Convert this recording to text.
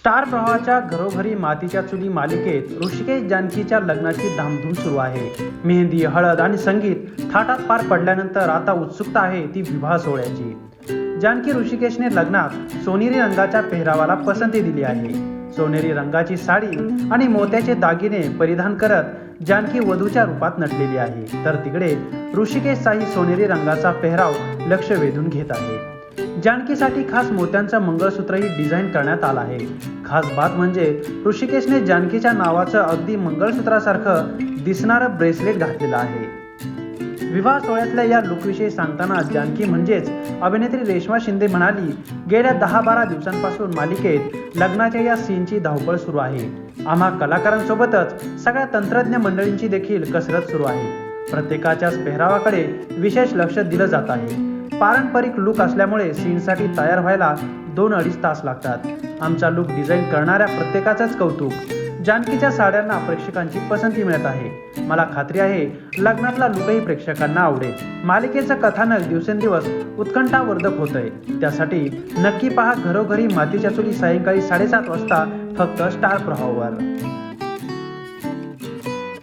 Star प्रवाहाच्या घरोघरी मातीच्या चुली मालिकेत ऋषिकेश जानकीच्या लग्नाची धामधूम सुरू आहे. मेहंदी हळद आणि संगीत थाटात पार पडल्यानंतर आता उत्सुकता आहे ती विवाह सोहळ्याची. जानकी ऋषिकेशने लग्नात सोनेरी रंगाच्या पेहरावाला पसंती दिली आहे. सोनेरी रंगाची साडी आणि मोत्याचे दागिने परिधान करत जानकी वधूच्या रूपात नटलेली आहे. तर तिकडे ऋषिकेशचाही सोनेरी रंगाचा पेहराव लक्ष वेधून घेत आहे. जानकीसाठी खास मोत्यांचा मंगळसूत्रही डिझाईन करण्यात आला आहे. खास बात म्हणजे ऋषिकेशने जानकीच्या नावाचं अगदी मंगळसूत्रासारखं दिसणारं ब्रेसलेट घातलेलं आहे. विवाह सोहळ्यातल्या या लुकविषयी सांगताना जानकी म्हणजेच अभिनेत्री रेश्मा शिंदे म्हणाली गेल्या दहा बारा दिवसांपासून मालिकेत लग्नाच्या या सीनची धावपळ सुरू आहे. आम्हा कलाकारांसोबतच सगळ्या तंत्रज्ञ मंडळींची देखील कसरत सुरू आहे. प्रत्येकाच्याच पेहरावाकडे विशेष लक्ष दिलं जात आहे. पारंपरिक लुक असल्यामुळे सीनसाठी तयार व्हायला दोन अडीच तास लागतात. आमचा लुक डिझाईन करणाऱ्या प्रत्येकाचंच कौतुक. जानकीच्या साड्यांना प्रेक्षकांची पसंती मिळत आहे. मला खात्री आहे लग्नातला लुकही प्रेक्षकांना आवडेल. मालिकेचं कथानक दिवसेंदिवस उत्कंठावर्धक होत आहे त्यासाठी नक्की पहा घरोघरी मातीच्या चुली सायंकाळी साडेसात वाजता फक्त स्टार प्रभाववर